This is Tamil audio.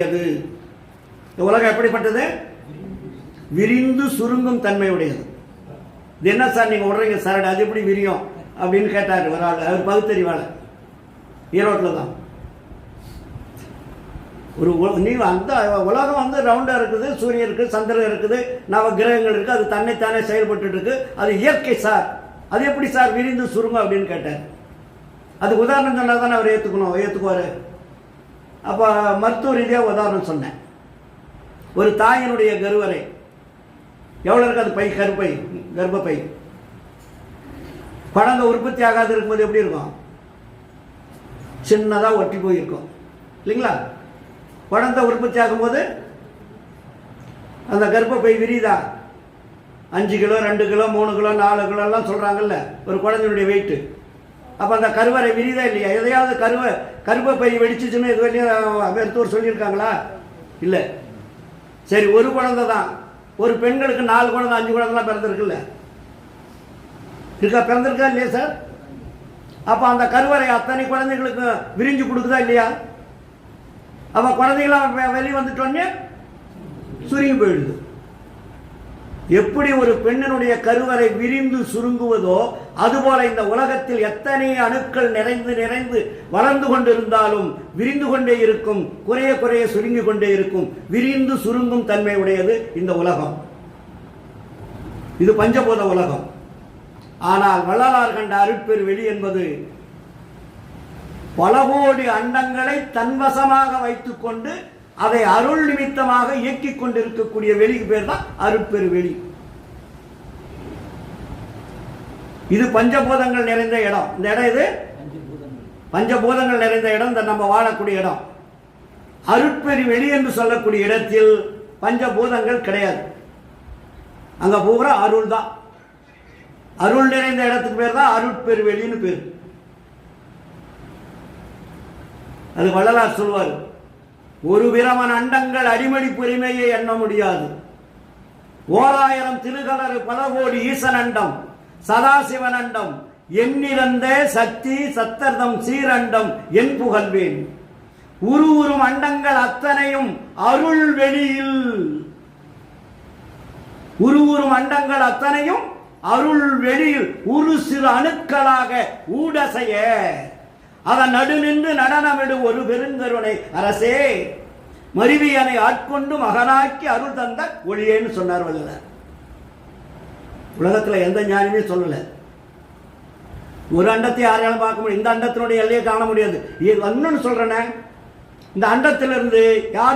அது இந்த உலகம் எப்படிப்பட்டது விரிந்து சுருங்கும் தன்மையுடையது இது என்ன சார் நீங்க விடுறீங்க சார் அது எப்படி விரியும்? அப்படின்னு கேட்டார் ஒரு ஆள். அவர் பகுத்தறிவாளர். ஈரோட்டில் தான். ஒரு நீ அந்த உலகம் வந்து ரவுண்டாக இருக்குது சூரியன் இருக்குது சந்திரன் இருக்குது நவ கிரகங்கள் இருக்குது அது தன்னைத்தானே செயல்பட்டு இருக்கு அது இயற்கை சார். அது எப்படி சார் விரிந்து சுருங்கும் அப்படின்னு கேட்டார். அது உதாரணம் சொன்னால் தானே அவர் ஏற்றுக்கணும் ஏற்றுக்குவார் அப்போ மருத்துவ ரீதியாக உதாரணம் சொன்னேன் ஒரு தாயினுடைய கருவறை எவ்வளோ இருக்குது அது பை கருப்பை கர்ப்பப்பை? குழந்தை உற்பத்தி ஆகாது இருக்கும்போது எப்படி இருக்கும்? சின்னதாக ஒட்டி போயிருக்கும். இல்லைங்களா? குழந்தை உற்பத்தி ஆகும்போது அந்த கர்ப்பப்பை விரிதா? அஞ்சு கிலோ ரெண்டு கிலோ மூணு கிலோ நாலு கிலோலாம் சொல்கிறாங்கல்ல ஒரு குழந்தையுடைய வெயிட்டு அப்போ அந்த கருவறை விரிதா இல்லையா? எதையாவது கருவை கருப்பப்பை வெடிச்சிச்சுன்னு இது வரையும் மருத்துவர் சொல்லியிருக்காங்களா? இல்லை. சரி ஒரு குழந்தை தான். ஒரு பெண்களுக்கு நாலு குழந்தை அஞ்சு குழந்தைலாம் பிறந்திருக்குல்ல? இருக்கா? பிறந்திருக்கா இல்லையா சார்? அப்போ அந்த கருவறை அத்தனை குழந்தைகளுக்கு விரிஞ்சு கொடுக்குதா இல்லையா? அப்போ குழந்தைகளாம் வெளியே வந்துட்டோன்னே சுருங்கி போயிடுது. எப்படி ஒரு பெண்ணினுடைய கருவறை விரிந்து சுருங்குவதோ அதுபோல இந்த உலகத்தில் எத்தனை அணுக்கள் நிறைந்து நிறைந்து வளர்ந்து கொண்டிருந்தாலும் விரிந்து கொண்டே இருக்கும் குறைய குறைய சுருங்கி கொண்டே இருக்கும் விரிந்து சுருங்கும் தன்மை உடையது இந்த உலகம். இது பஞ்சபூத உலகம். ஆனால் வள்ளலார் கண்ட அருட்பெரு வெளி என்பது பல கோடி அண்டங்களை தன்வசமாக வைத்துக்கொண்டு அதை அருள் நிமித்தமாக இயக்கிக் கொண்டிருக்கக்கூடிய வெளிக்கு பேர் தான் அருட்பெரு வெளி இது பஞ்சபூதங்கள் நிறைந்த இடம். இந்த இடம் இது பஞ்சபூதங்கள் நிறைந்த இடம் இந்த நம்ம வாழக்கூடிய இடம். அருட்பெரு வெளி என்று சொல்லக்கூடிய இடத்தில் பஞ்சபூதங்கள் கிடையாது. அங்க பூரா அருள் தான். அருள் நிறைந்த இடத்துக்கு பேர் தான் அருட்பெருவெளின்னு பேர். அது வள்ளலார் சொல்வார். ஒரு பிரமன் அண்டங்கள் அடிமடி புரிமையை எண்ண முடியாது. ஓராயிரம் திருகலரு பல கோடி ஈசன் அண்டம் சதாசிவன் அண்டம் எண்ணிறந்த சக்தி சத்தர்தம் சீரண்டம் என் புகழ்வேன். உரு உரும் அண்டங்கள் அத்தனையும் அருள் வெளியில். உருவுறும் அண்டங்கள் அத்தனையும் அருள் வெளியில். ஒரு சிறு அணுக்களாக ஊடசைய. அவன் நடு நின்று நடனமிடு ஒரு பெருங்கருணை. அரசே மருவியனை ஆட்கொண்டு மகனாக்கி அருள் தந்த ஒளியேன்னு சொன்னார் வள்ளலார் உலகத்தில் எந்த ஞானியுமே சொல்லலை. ஒரு அண்டத்தை யாராலும் பார்க்க முடியும். இந்த அண்டத்தினுடைய எல்லையை காண முடியாது. இது இன்னொன்னு சொல்றேனே. இந்த அண்டத்திலிருந்து யார்